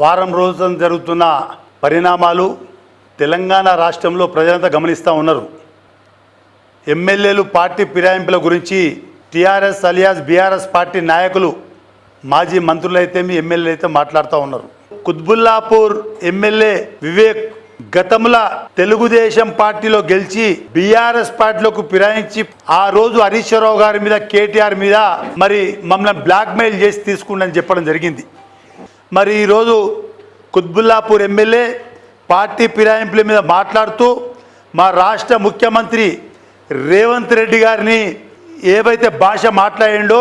వారం రోజుల జరుగుతున్న పరిణామాలు తెలంగాణ రాష్ట్రంలో ప్రజలంతా గమనిస్తూ ఉన్నారు. ఎమ్మెల్యేలు పార్టీ ఫిరాయింపుల గురించి టీఆర్ఎస్ అలియాస్ బీఆర్ఎస్ పార్టీ నాయకులు మాజీ మంత్రులు అయితే మీ ఎమ్మెల్యేలు అయితే మాట్లాడుతూ ఉన్నారు. కుత్బుల్లాపూర్ ఎమ్మెల్యే వివేక్ గతంలో తెలుగుదేశం పార్టీలో గెలిచి బీఆర్ఎస్ పార్టీలోకి ఫిరాయించి ఆ రోజు హరీశ్వరరావు గారి మీద కేటీఆర్ మీద మరి మమ్మల్ని బ్లాక్మెయిల్ చేసి తీసుకుండని చెప్పడం జరిగింది. మరి ఈరోజు కుత్బుల్లాపూర్ ఎమ్మెల్యే పార్టీ ఫిరాయింపుల మీద మాట్లాడుతూ మా రాష్ట్ర ముఖ్యమంత్రి రేవంత్ రెడ్డి గారిని ఏవైతే భాష మాట్లాడిండో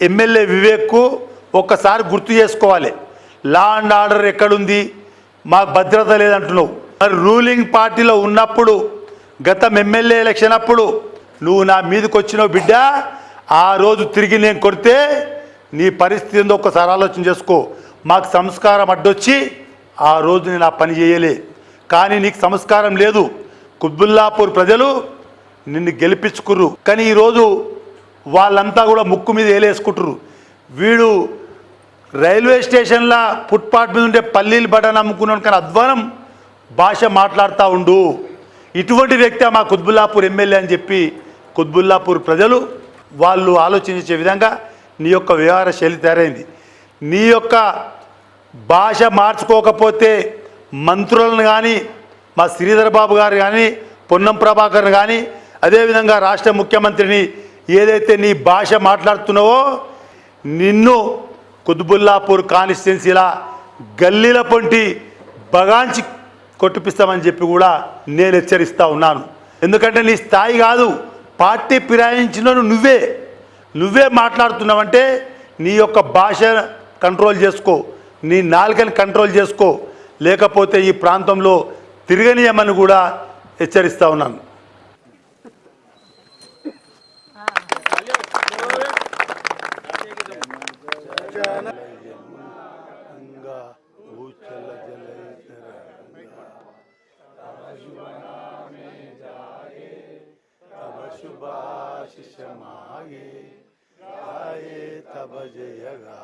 ఎమ్మెల్యే వివేక్కు ఒక్కసారి గుర్తు చేసుకోవాలి. లా అండ్ ఆర్డర్ ఎక్కడుంది? మాకు భద్రత లేదంటున్నావు. మరి రూలింగ్ పార్టీలో ఉన్నప్పుడు గతం ఎమ్మెల్యే ఎలక్షన్ అప్పుడు నువ్వు నా మీదకి వచ్చినావు బిడ్డ ఆ రోజు తిరిగి నేను కొడితే నీ పరిస్థితి ఏందో ఒక్కసారి ఆలోచన చేసుకో. మాకు సంస్కారం అడ్డొచ్చి ఆ రోజు నేను ఆ పని చేయలే. కానీ నీకు సంస్కారం లేదు. కుత్బుల్లాపూర్ ప్రజలు నిన్ను గెలిపించుకుర్రు. కానీ ఈరోజు వాళ్ళంతా కూడా ముక్కు మీద వేలేసుకుంటురు వీడు రైల్వే స్టేషన్లో ఫుట్పాత్ మీద ఉండే పల్లీలు బటన్ అమ్ముకున్నాను కానీ అధ్వానం భాష మాట్లాడుతూ ఉండు. ఇటువంటి వ్యక్తి మా కుత్బుల్లాపూర్ ఎమ్మెల్యే అని చెప్పి కుత్బుల్లాపూర్ ప్రజలు వాళ్ళు ఆలోచించే విధంగా నీ యొక్క వ్యవహార శైలి తయారైంది. నీ యొక్క భాష మార్చుకోకపోతే మంత్రులను కానీ మా శ్రీధర్ బాబు గారు కానీ పొన్నం ప్రభాకర్ కానీ అదేవిధంగా రాష్ట్ర ముఖ్యమంత్రిని ఏదైతే నీ భాష మాట్లాడుతున్నావో నిన్ను కుతుబుల్లాపూర్ కాన్స్టిట్యున్సీలా గల్లీల పొంటి బగాంచి కొట్టిపిస్తామని చెప్పి కూడా నేను హెచ్చరిస్తా ఉన్నాను. ఎందుకంటే నీ స్థాయి కాదు పార్టీ ఫిరాయించిన నువ్వే. నువ్వే మాట్లాడుతున్నావంటే నీ యొక్క భాష కంట్రోల్ చేసుకో నీ నాలుకని కంట్రోల్ చేసుకో. లేకపోతే ఈ ప్రాంతంలో తిరగనీయమని కూడా హెచ్చరిస్తూ ఉన్నాను. Rai tabaje yaga